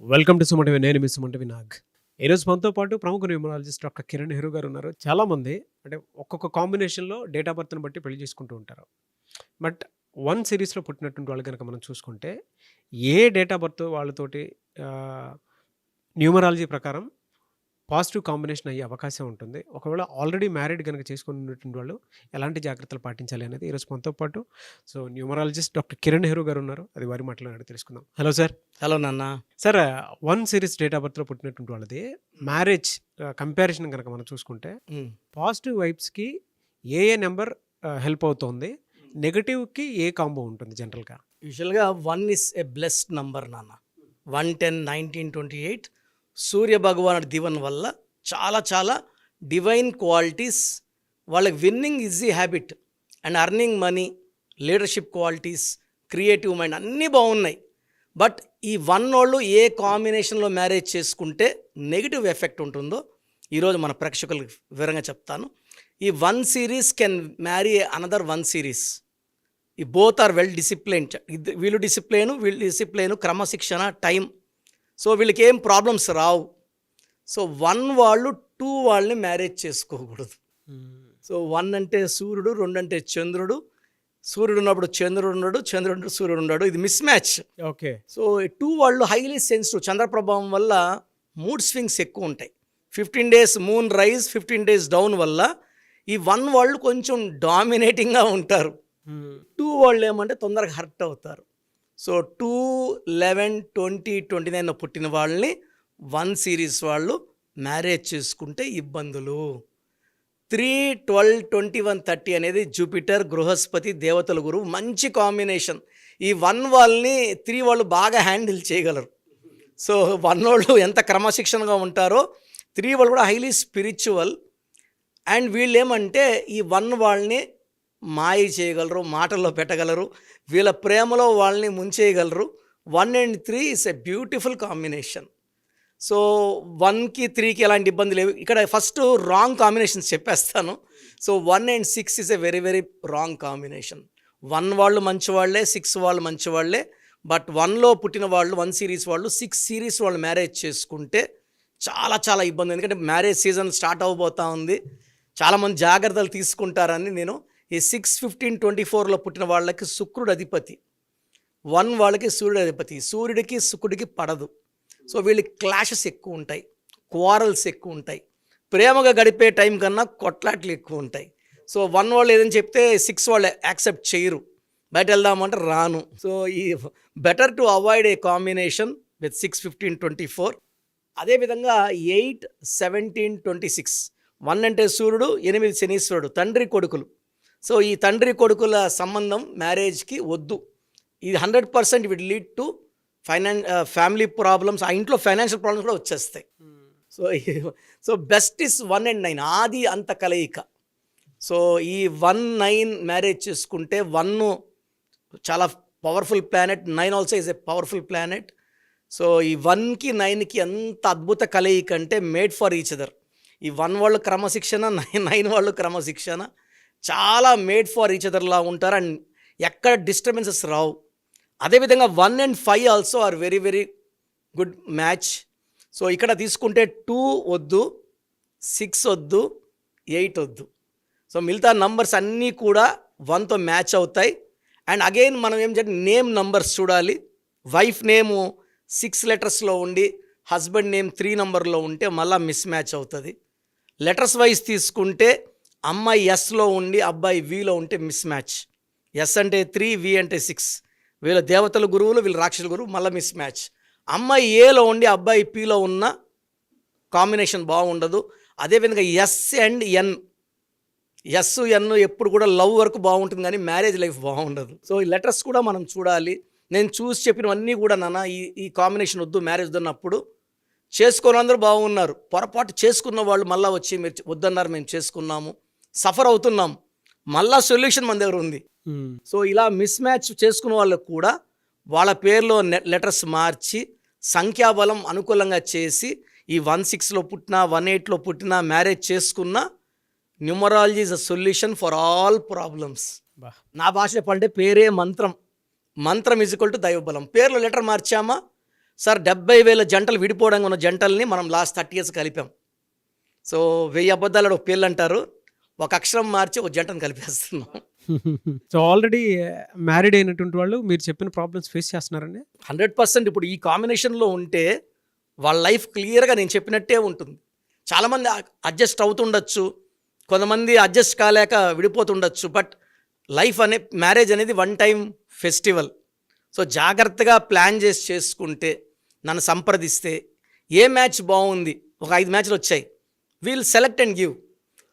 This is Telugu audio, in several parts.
వెల్కమ్ టు సుమంటవి నేను మీ సుమంటవి నాగ్. ఈరోజు మనతో పాటు ప్రముఖ న్యూమరాలజిస్ట్ డాక్టర్ కిరణ్ హెరు గారు ఉన్నారు చాలామంది అంటే ఒక్కొక్క కాంబినేషన్లో డేట్ ఆఫ్ బర్త్ని బట్టి పెళ్ళి చేసుకుంటూ ఉంటారు. బట్ వన్ సిరీస్లో పుట్టినటువంటి వాళ్ళు కనుక మనం చూసుకుంటే ఏ డేట్ ఆఫ్ బర్త్ వాళ్ళతోటి న్యూమరాలజీ ప్రకారం పాజిటివ్ కాంబినేషన్ అయ్యే అవకాశం ఉంటుంది. ఒకవేళ ఆల్రెడీ మ్యారీడ్ కనుక చేసుకున్నటువంటి వాళ్ళు ఎలాంటి జాగ్రత్తలు పాటించాలి అనేది ఈరోజు మనతో పాటు so numerologist doctor Kiran Nehru garu ఉన్నారు. అది వారి మాట్లాడి తెలుసుకుందాం. Hello sir. హలో నాన్న. Sir one series date of బర్త్లో పుట్టినటువంటి వాళ్ళది. మ్యారేజ్ కంపారిజన్ కనుక మనం చూసుకుంటే. పాజిటివ్ వైబ్స్కి ఏ ఏ నెంబర్ హెల్ప్ అవుతుంది? నెగటివ్కి ఏ కాంబో ఉంటుంది జనరల్గా? యూజువల్గా one is a blessed number నాన్న. One ten nineteen twenty eight Surya భగవానుడి దివన్ వల్ల చాలా చాలా డివైన్ క్వాలిటీస్ వాళ్ళకి winning easy habit and earning money leadership qualities creative mind అన్నీ బాగున్నాయి. బట్ ఈ వన్ వాళ్ళు ఏ కాంబినేషన్లో మ్యారేజ్ చేసుకుంటే నెగిటివ్ ఎఫెక్ట్ ఉంటుందో ఈరోజు మన ప్రేక్షకులకు వివరంగా చెప్తాను. ఈ one series can marry another one series ఈ బోత్ ఆర్ వెల్ డిసిప్లైన్ వీళ్ళు డిసిప్లైన్ వీళ్ళు డిసిప్లైన్ క్రమశిక్షణ టైం సో వీళ్ళకి ఏం ప్రాబ్లమ్స్ రావు. సో వన్ వాళ్ళు టూ వాళ్ళని మ్యారేజ్ చేసుకోకూడదు. సో వన్ అంటే సూర్యుడు రెండు అంటే చంద్రుడు. సూర్యుడు ఉన్నప్పుడు చంద్రుడు ఉన్నాడు చంద్రుడు సూర్యుడు ఉన్నాడు. ఇది mismatch okay. So two వాళ్ళు హైలీ సెన్సిటివ్ చంద్ర ప్రభావం వల్ల మూడ్ స్వింగ్స్ ఎక్కువ ఉంటాయి. Fifteen days moon rise fifteen days down వల్ల ఈ వన్ వాళ్ళు కొంచెం డామినేటింగ్గా ఉంటారు. టూ వాళ్ళు ఏమంటే తొందరగా హర్ట్ అవుతారు. So two eleven twenty twenty nine పుట్టిన వాళ్ళని వన్ సిరీస్ వాళ్ళు మ్యారేజ్ చేసుకుంటే ఇబ్బందులు. Three twelve twenty one thirty అనేది జూపిటర్ బృహస్పతి దేవతల గురువు మంచి కాంబినేషన్. ఈ వన్ వాళ్ళని త్రీ వాళ్ళు బాగా హ్యాండిల్ చేయగలరు. సో వన్ వాళ్ళు ఎంత క్రమశిక్షణగా ఉంటారో త్రీ వాళ్ళు కూడా హైలీ స్పిరిచువల్. అండ్ వీళ్ళు ఏమంటే ఈ వన్ వాళ్ళని మాయ చేయగలరు మాటల్లో పెట్టగలరు వీళ్ళ ప్రేమలో వాళ్ళని ముంచేయగలరు. One and three is a beautiful combination so వన్కి త్రీకి ఎలాంటి ఇబ్బంది లేవు. ఇక్కడ ఫస్ట్ రాంగ్ కాంబినేషన్స్ చెప్పేస్తాను. So one and six is a very very wrong combination one వాళ్ళు మంచి వాళ్ళే సిక్స్ వాళ్ళు మంచి వాళ్ళే బట్ వన్లో పుట్టిన వాళ్ళు వన్ సిరీస్ వాళ్ళు సిక్స్ సిరీస్ వాళ్ళు మ్యారేజ్ చేసుకుంటే చాలా చాలా ఇబ్బంది. ఎందుకంటే మ్యారేజ్ సీజన్ స్టార్ట్ అవబోతా ఉంది. చాలామంది జాగ్రత్తలు తీసుకుంటారని నేను ఈ సిక్స్ ఫిఫ్టీన్ ట్వంటీ ఫోర్లో పుట్టిన వాళ్ళకి శుక్రుడు అధిపతి. వన్ వాళ్ళకి సూర్యుడు అధిపతి. సూర్యుడికి శుక్రుడికి పడదు. సో వీళ్ళకి క్లాషెస్ ఎక్కువ ఉంటాయి. క్వారల్స్ ఎక్కువ ఉంటాయి. ప్రేమగా గడిపే టైం కన్నా కొట్లాట్లు ఎక్కువ ఉంటాయి. సో వన్ వాళ్ళు ఏదని చెప్తే సిక్స్ వాళ్ళు యాక్సెప్ట్ చేయరు. బయట వెళ్దామంటే రాను. సో ఈ better to avoid a combination with six fifteen twenty four. అదేవిధంగా eight seventeen twenty six. One అంటే సూర్యుడు ఎనిమిది శనీశ్వరుడు తండ్రి కొడుకులు. సో ఈ తండ్రి కొడుకుల సంబంధం మ్యారేజ్కి వద్దు. ఇది hundred percent would lead to finance family problems. ఆ ఇంట్లో ఫైనాన్షియల్ ప్రాబ్లమ్స్ కూడా వచ్చేస్తాయి. So so best is one and nine. ఆది అంత కలయిక. సో ఈ వన్ నైన్ మ్యారేజ్ చేసుకుంటే వన్ చాలా powerful planet. Nine also is a powerful planet. So ఈ వన్కి నైన్కి ఎంత అద్భుత కలయిక అంటే మేడ్ ఫర్ ఈచ్ అదర్. ఈ వన్ వాళ్ళు క్రమశిక్షణ నైన్ నైన్ వాళ్ళు క్రమశిక్షణ. చాలా మేడ్ ఫర్ ఈచ్ అదర్లా ఉంటారు అండ్ ఎక్కడ డిస్టర్బెన్సెస్ రావు. అదేవిధంగా one and five also are very very good match so ఇక్కడ తీసుకుంటే టూ వద్దు సిక్స్ వద్దు ఎయిట్ వద్దు. సో మిగతా నంబర్స్ అన్నీ కూడా వన్తో మ్యాచ్ అవుతాయి. అండ్ అగైన్ మనం ఏం చేయాలి? నేమ్ నంబర్స్ చూడాలి. వైఫ్ నేము సిక్స్ లెటర్స్లో ఉండి హస్బెండ్ నేమ్ త్రీ నంబర్లో ఉంటే మళ్ళీ మిస్ మ్యాచ్ అవుతుంది. లెటర్స్ వైజ్ తీసుకుంటే అమ్మాయి ఎస్లో ఉండి అబ్బాయి వీలో ఉంటే మిస్ మ్యాచ్ ఎస్ అంటే త్రీ వి అంటే సిక్స్ వీళ్ళ దేవతల గురువులు వీళ్ళ రాక్షసుల గురువు మళ్ళీ మిస్ మ్యాచ్ అమ్మాయి ఏలో ఉండి అబ్బాయి పిలో ఉన్న కాంబినేషన్ బాగుండదు. అదేవిధంగా S and N S N ఎప్పుడు కూడా లవ్ వరకు బాగుంటుంది కానీ మ్యారేజ్ లైఫ్ బాగుండదు. సో ఈ లెటర్స్ కూడా మనం చూడాలి. నేను చూసి చెప్పినవన్నీ కూడా నాన్న ఈ ఈ కాంబినేషన్ వద్దు మ్యారేజ్ వద్దన్నప్పుడు చేసుకుని అందరూ బాగున్నారు. పొరపాటు చేసుకున్న వాళ్ళు మళ్ళీ వచ్చి మీరు వద్దన్నారు మేము చేసుకున్నాము. సఫర్ అవుతున్నాం. మళ్ళా సొల్యూషన్ మన దగ్గర ఉంది. సో ఇలా మిస్ మ్యాచ్ చేసుకున్న వాళ్ళకు కూడా వాళ్ళ పేర్లో లెటర్స్ మార్చి సంఖ్యాబలం అనుకూలంగా చేసి ఈ వన్ సిక్స్లో పుట్టిన వన్ ఎయిట్లో పుట్టిన మ్యారేజ్ చేసుకున్న numerology is a solution for all problems నా భాషలో చెప్పాలంటే పేరే మంత్రం. మంత్రం ఈజ్ ఈక్వల్ టు దైవబలం. పేర్లో లెటర్ మార్చామా? సార్ డెబ్బై వేల జంటలు విడిపోవడానికి ఉన్న జంటల్ని మనం లాస్ట్ థర్టీ ఇయర్స్ కలిపాం. సో వెయ్యి అబద్ధాలు ఒక పేర్లు అంటారు. ఒక అక్షరం మార్చి ఒక జంటను కలిపేస్తున్నాం. సో ఆల్రెడీ మ్యారీడ్ అయినటువంటి వాళ్ళు మీరు చెప్పిన ప్రాబ్లమ్స్ ఫేస్ చేస్తున్నారండి? హండ్రెడ్ పర్సెంట్ ఇప్పుడు ఈ కాంబినేషన్లో ఉంటే వాళ్ళ లైఫ్ క్లియర్గా నేను చెప్పినట్టే ఉంటుంది. చాలామంది అడ్జస్ట్ అవుతుండొచ్చు. కొంతమంది అడ్జస్ట్ కాలేక విడిపోతుండొచ్చు. బట్ లైఫ్ అనే మ్యారేజ్ అనేది వన్ టైం ఫెస్టివల్. సో జాగ్రత్తగా ప్లాన్ చేసి చేసుకుంటే నన్ను సంప్రదిస్తే ఏ మ్యాచ్ బాగుంది? ఒక ఐదు మ్యాచ్లు వచ్చాయి. We'll select and give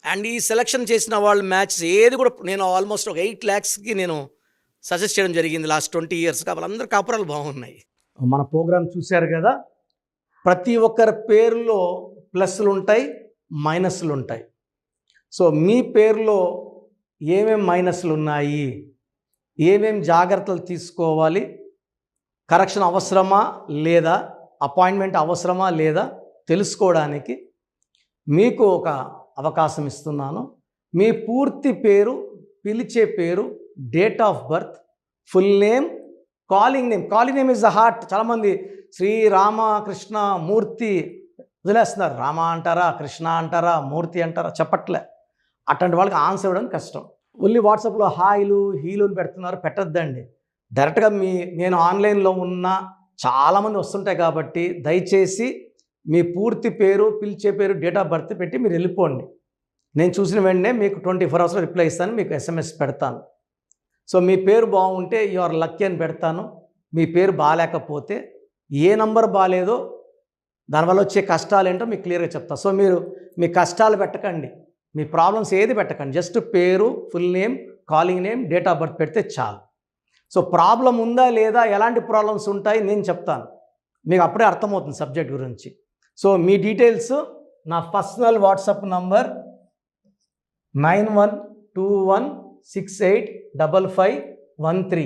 and ఈ సెలెక్షన్ చేసిన వాళ్ళ మ్యాచ్ ఏది కూడా నేను ఆల్మోస్ట్ ఒక ఎయిట్ ల్యాక్స్కి నేను సజెస్ట్ చేయడం జరిగింది లాస్ట్ ట్వంటీ ఇయర్స్గా వాళ్ళందరూ కాపురాలు బాగున్నాయి. మన ప్రోగ్రామ్ చూశారు కదా ప్రతి ఒక్కరి పేరులో ప్లస్లు ఉంటాయి మైనస్లు ఉంటాయి. సో మీ పేరులో ఏమేం మైనస్లు ఉన్నాయి ఏమేం జాగ్రత్తలు తీసుకోవాలి కరెక్షన్ అవసరమా లేదా అపాయింట్మెంట్ అవసరమా లేదా తెలుసుకోవడానికి మీకు ఒక అవకాశం ఇస్తున్నాను. మీ పూర్తి పేరు పిలిచే పేరు date of birth full name calling name calling name is the heart చాలామంది శ్రీ రామ కృష్ణ మూర్తి వదిలేస్తున్నారు. రామ అంటారా కృష్ణ అంటారా మూర్తి అంటారా? చెప్పట్లే. అట్లాంటి వాళ్ళకి ఆన్సర్ ఇవ్వడం కష్టం. ఓన్లీ వాట్సాప్లో హాయిలు హీలు అని పెడుతున్నారు. పెట్టద్దండి. డైరెక్ట్గా మీ నేను ఆన్లైన్లో ఉన్న చాలామంది వస్తుంటాయి కాబట్టి దయచేసి మీ పూర్తి పేరు పిలిచే పేరు డేట్ ఆఫ్ బర్త్ పెట్టి మీరు వెళ్ళిపోండి. నేను చూసిన వెంటనే మీకు ట్వంటీ ఫోర్ అవర్స్లో రిప్లై ఇస్తాను మీకు ఎస్ఎంఎస్ పెడతాను. సో మీ పేరు బాగుంటే యు ఆర్ లక్కీ అని పెడతాను. మీ పేరు బాగాలేకపోతే ఏ నంబర్ బాగాలేదో దానివల్ల వచ్చే కష్టాలు ఏంటో మీకు క్లియర్గా చెప్తాను సో మీరు మీ కష్టాలు పెట్టకండి. మీ ప్రాబ్లమ్స్ ఏది పెట్టకండి. జస్ట్ పేరు full name calling name date of birth పెడితే చాలు. సో ప్రాబ్లం ఉందా లేదా ఎలాంటి ప్రాబ్లమ్స్ ఉంటాయి నేను చెప్తాను. మీకు అప్పుడే అర్థమవుతుంది సబ్జెక్ట్ గురించి. సో మీ డీటెయిల్స్ నా personal WhatsApp number nine one two one six eight double five one three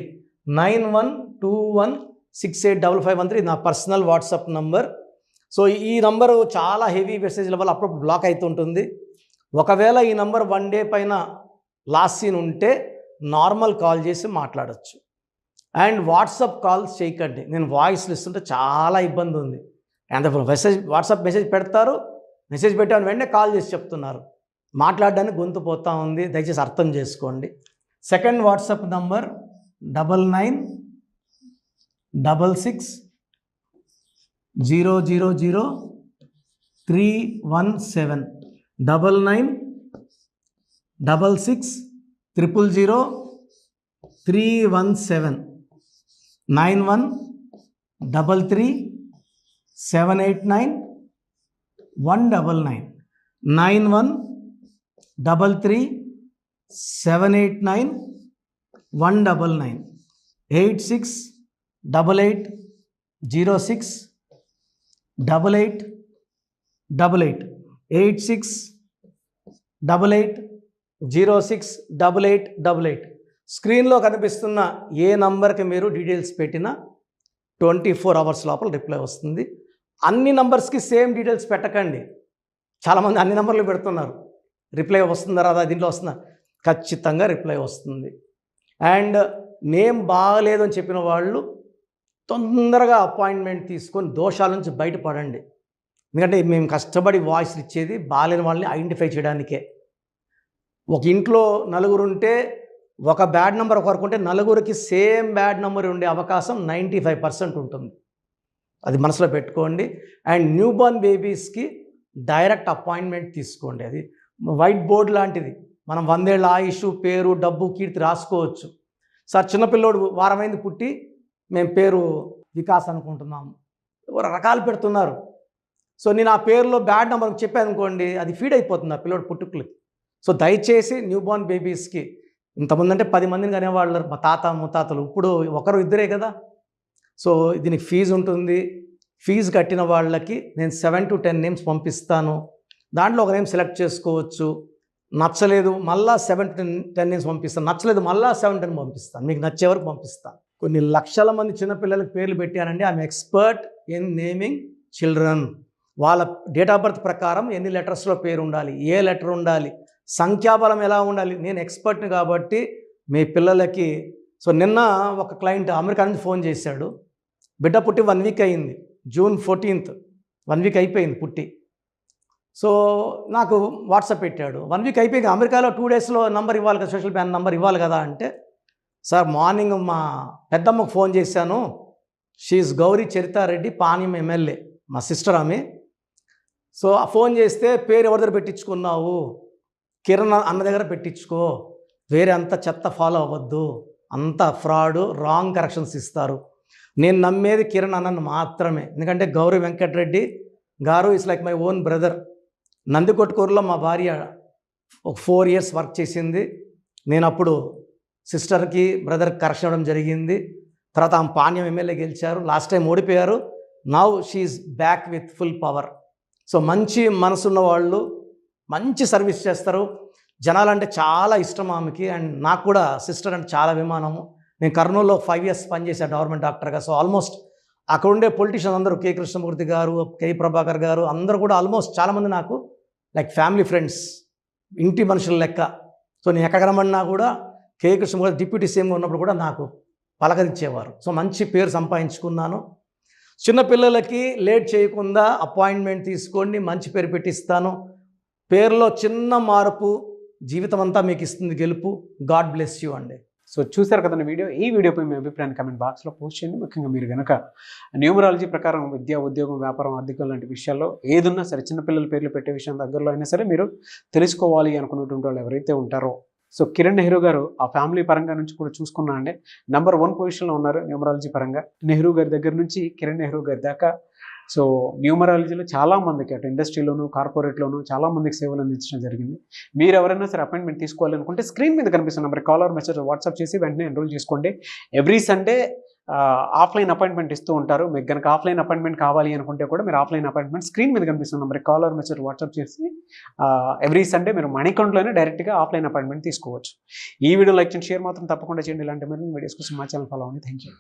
nine one two one six eight double five one three నా పర్సనల్ వాట్సాప్ నంబర్ సో ఈ నంబరు చాలా హెవీ మెసేజ్ల వల్ల అప్పుడప్పుడు బ్లాక్ అవుతుంటుంది ఒకవేళ ఈ నంబర్ వన్ డే పైన లాస్ట్ సీన్ ఉంటే నార్మల్ కాల్ చేసి మాట్లాడచ్చు. అండ్ వాట్సాప్ కాల్స్ చేయకండి. నేను వాయిస్లు ఇస్తుంటే చాలా ఇబ్బంది ఉంది అంత మెసేజ్ వాట్సాప్ మెసేజ్ పెడతారు. మెసేజ్ పెట్టాను వెంటనే కాల్ చేసి చెప్తున్నారు. మాట్లాడడానికి గొంతు పోతా ఉంది. దయచేసి అర్థం చేసుకోండి. Second WhatsApp number double nine double six zero zero zero three one seven double nine double six triple zero three one seven nine one double three seven eight nine one double nine nine one double three seven eight nine one double nine eight six double eight zero six double eight double eight eight six double eight zero six double eight double eight స్క్రీన్లో కనిపిస్తున్న ఏ నంబర్కి మీరు డీటెయిల్స్ పెట్టినా ట్వంటీ ఫోర్ అవర్స్ లోపల రిప్లై వస్తుంది. అన్ని నంబర్స్కి సేమ్ డీటెయిల్స్ పెట్టకండి. చాలామంది అన్ని నంబర్లు పెడుతున్నారు. రిప్లై వస్తుందా రాదా? దీంట్లో వస్తుందా? ఖచ్చితంగా రిప్లై వస్తుంది. అండ్ నేమ్ బాగలేదు అని చెప్పిన వాళ్ళు తొందరగా అపాయింట్మెంట్ తీసుకొని దోషాల నుంచి బయటపడండి. ఎందుకంటే మేము కష్టపడి వాయిస్ ఇచ్చేది బాగాలేని వాళ్ళని ఐడెంటిఫై చేయడానికే. ఒక ఇంట్లో నలుగురు ఉంటే ఒక బ్యాడ్ నెంబర్ ఒకరికి ఉంటే నలుగురికి సేమ్ బ్యాడ్ నెంబర్ ఉండే అవకాశం నైంటీ ఫైవ్ పర్సెంట్ ఉంటుంది. అది మనసులో పెట్టుకోండి. అండ్ న్యూ బోర్న్ బేబీస్కి డైరెక్ట్ అపాయింట్మెంట్ తీసుకోండి. అది వైట్ బోర్డ్ లాంటిది. మనం వందేళ్ళ ఆయుష్ పేరు డబ్బు కీర్తి రాసుకోవచ్చు. సార్ చిన్నపిల్లోడు వారమైంది పుట్టి మేము పేరు వికాస్ అనుకుంటున్నాము రకాలు పెడుతున్నారు. సో నేను ఆ పేరులో బ్యాడ్ నెంబర్ చెప్పాను అనుకోండి అది ఫీడ్ అయిపోతుంది ఆ పిల్లోడు పుట్టుకులకి. సో దయచేసి న్యూ బోర్న్ బేబీస్కి ఇంతమంది అంటే పది మందిని కనేవాళ్ళు మా తాత ముత్తాతలు ఇప్పుడు ఒకరు ఇద్దరే కదా. సో దీనికి ఫీజు ఉంటుంది. ఫీజు కట్టిన వాళ్ళకి నేను సెవెన్ టు టెన్ నేమ్స్ పంపిస్తాను. దాంట్లో ఒక నేమ్ సెలెక్ట్ చేసుకోవచ్చు. నచ్చలేదు మళ్ళా seven to ten ten names పంపిస్తాను. నచ్చలేదు మళ్ళా సెవెన్ టెన్ పంపిస్తాను. మీకు నచ్చే వరకు పంపిస్తాను. కొన్ని లక్షల మంది చిన్నపిల్లలకి పేర్లు పెట్టానండి. I'm expert in naming children. వాళ్ళ డేట్ ఆఫ్ బర్త్ ప్రకారం ఎన్ని లెటర్స్లో పేరు ఉండాలి ఏ లెటర్ ఉండాలి సంఖ్యాబలం ఎలా ఉండాలి. నేను ఎక్స్పర్ట్ని కాబట్టి మీ పిల్లలకి సో నిన్న ఒక క్లయింట్ అమెరికా నుంచి ఫోన్ చేశాడు. బిడ్డ పుట్టి వన్ వీక్ అయింది. జూన్ ఫోర్టీన్త్ వన్ వీక్ అయిపోయింది పుట్టి. సో నాకు వాట్సాప్ పెట్టాడు. వన్ వీక్ అయిపోయింది. అమెరికాలో టూ డేస్లో నంబర్ ఇవ్వాలి కదా సోషల్ బ్యాన్ నంబర్ ఇవ్వాలి కదా అంటే సార్ మార్నింగ్ మా పెద్దమ్మకు ఫోన్ చేశాను. షీఈ్ గౌరీ చరితారెడ్డి పానీయం ఎమ్మెల్యే మా సిస్టర్ ఆమె. సో ఆ ఫోన్ చేస్తే పేరు ఎవరి దగ్గర పెట్టించుకున్నావు? కిరణ్ అన్న దగ్గర పెట్టించుకో. వేరే అంత చెత్త ఫాలో అవ్వద్దు. అంత ఫ్రాడ్ రాంగ్ కరెక్షన్స్ ఇస్తారు. నేను నమ్మేది కిరణ్ అన్నను మాత్రమే. ఎందుకంటే Gowri Venkatareddy garu is like my own brother నందికొట్కూరులో మా భార్య ఒక ఫోర్ ఇయర్స్ వర్క్ చేసింది. నేను అప్పుడు సిస్టర్కి బ్రదర్కి కరెక్షన్ ఇవ్వడం జరిగింది. తర్వాత ఆమె పాణ్యం ఎమ్మెల్యే గెలిచారు. లాస్ట్ టైం ఓడిపోయారు. Now she's back with full power so మంచి మనసున్న వాళ్ళు మంచి సర్వీస్ చేస్తారు. జనాలంటే చాలా ఇష్టం ఆమెకి. అండ్ నాకు కూడా సిస్టర్ అంటే చాలా అభిమానము. నేను కర్నూలులో ఫైవ్ ఇయర్స్ పనిచేశాను గవర్నమెంట్ డాక్టర్గా సో ఆల్మోస్ట్ అక్కడ ఉండే పొలిటీషియన్ అందరూ కే. కృష్ణమూర్తి గారు కె. ప్రభాకర్ గారు అందరూ కూడా ఆల్మోస్ట్ చాలామంది నాకు లైక్ ఫ్యామిలీ ఫ్రెండ్స్ ఇంటి మనుషుల లెక్క. సో నేను ఎక్కడ కనబడినా కూడా కే. కృష్ణమూర్తి డిప్యూటీ సీఎంగా ఉన్నప్పుడు కూడా నాకు పలకరించేవారు. సో మంచి పేరు సంపాదించుకున్నాను. చిన్నపిల్లలకి లేట్ చేయకుండా అపాయింట్మెంట్ తీసుకోండి మంచి పేరు పెట్టిస్తాను. పేరులో చిన్న మార్పు జీవితం అంతా మీకు ఇస్తుంది గెలుపు. గాడ్ బ్లెస్ యూ అండి. సో చూశారు కదండి వీడియో? ఈ వీడియోపై మీ అభిప్రాయాన్ని కమెంట్ బాక్స్లో పోస్ట్ చేయండి. ముఖ్యంగా మీరు కనుక న్యూమరాలజీ ప్రకారం విద్య ఉద్యోగం వ్యాపారం ఆర్థికం లాంటి విషయాల్లో ఏదున్నా సరే చిన్నపిల్లల పేర్లు పెట్టే విషయం దగ్గరలో అయినా సరే మీరు తెలుసుకోవాలి అనుకున్నటువంటి వాళ్ళు ఎవరైతే ఉంటారో. సో కిరణ్ నెహ్రూ గారు ఆ ఫ్యామిలీ పరంగా నుంచి కూడా చూసుకున్నా అండి నెంబర్ వన్ పొజిషన్లో ఉన్నారు న్యూమరాలజీ పరంగా. నెహ్రూ గారి దగ్గర నుంచి కిరణ్ నెహ్రూ గారి దాకా సో న్యూమరాలజీలో చాలామందికి అటు ఇండస్ట్రీలోను కార్పొరేట్లోను చాలామందికి సేవలు అందించడం జరిగింది. మీరు ఎవరైనా సరే అపాయింట్మెంట్ తీసుకోవాలనుకుంటే స్క్రీన్ మీద కనిపిస్తున్న నెంబర్ కాలర్ మెసేజ్ వాట్సాప్ చేసి వెంటనే ఎన్రోల్ చేసుకోండి. ఎవ్రీ సండే ఆఫ్లైన్ అపాయింట్మెంట్ ఇస్తూ ఉంటారు. మీకు కనుక ఆఫ్లైన్ అపాయింట్మెంట్ కావాలి అనుకుంటే కూడా మీరు ఆఫ్లైన్ అపాయింట్మెంట్ స్క్రీన్ మీద కనిపిస్తున్న నెంబర్ కాలర్ మెసేజ్ వాట్సాప్ చేసి ఎవ్రీ సండే మీరు మణికొండలోనే డైరెక్ట్గా ఆఫ్లైన్ అపాయింట్మెంట్ తీసుకోవచ్చు. ఈ వీడియో లైక్ చేయండి షేర్ మాత్రం తప్పకుండా చేయండి. ఇలాంటి మరిన్ని వీడియోస్ కోసం మా ఛానల్ ఫాలో అవ్వండి. Thank you